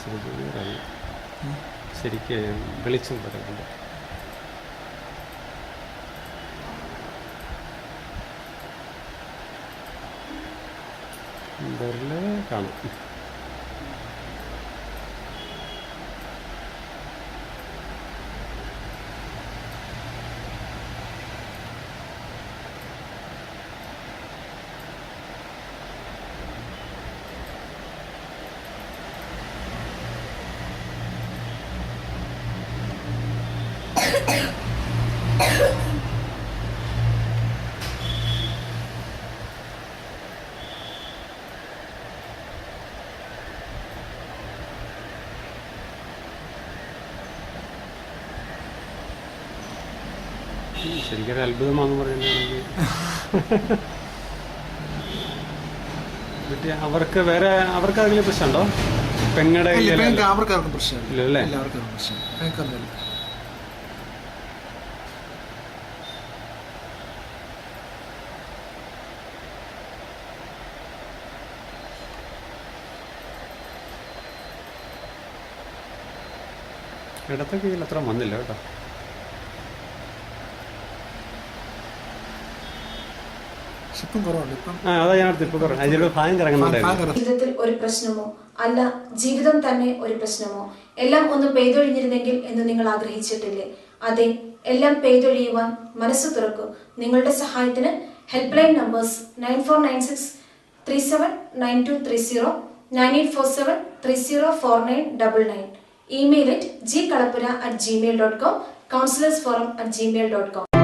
ശരിക്കും ഇറങ്ങി ശരിക്ക് വെളിച്ചം വരുന്നുണ്ട് വിരല് കാണും ശരിക്കൊരു അത്ഭുതമാണെന്ന് പറയുകയാണെങ്കിൽ മറ്റേ അവർക്ക് വേറെ അവർക്ക് അതിൽ പ്രശ്നമുണ്ടോ കയ്യിലല്ല. അവർക്കാർക്കും പ്രശ്നമില്ല. ഇല്ലല്ലേ? എല്ലാവർക്കും പ്രശ്നം അതിലൂടെ കീഴിൽ അത്ര വന്നില്ല കേട്ടോ. ജീവിതത്തിൽ ഒരു പ്രശ്നമോ? അല്ല ജീവിതം തന്നെ ഒരു പ്രശ്നമോ? എല്ലാം ഒന്ന് പെയ്തൊഴിഞ്ഞിരുന്നെങ്കിൽ എന്ന് നിങ്ങൾ ആഗ്രഹിച്ചിട്ടില്ലേ? അതെ എല്ലാം പെയ്തൊഴിയുവാൻ മനസ്സ് തുറക്കൂ. നിങ്ങളുടെ സഹായത്തിന് help line numbers nine four nine six three seven nine two three zero nine eight four seven three zero four nine double nine email at G Kalappura at Gmail dot com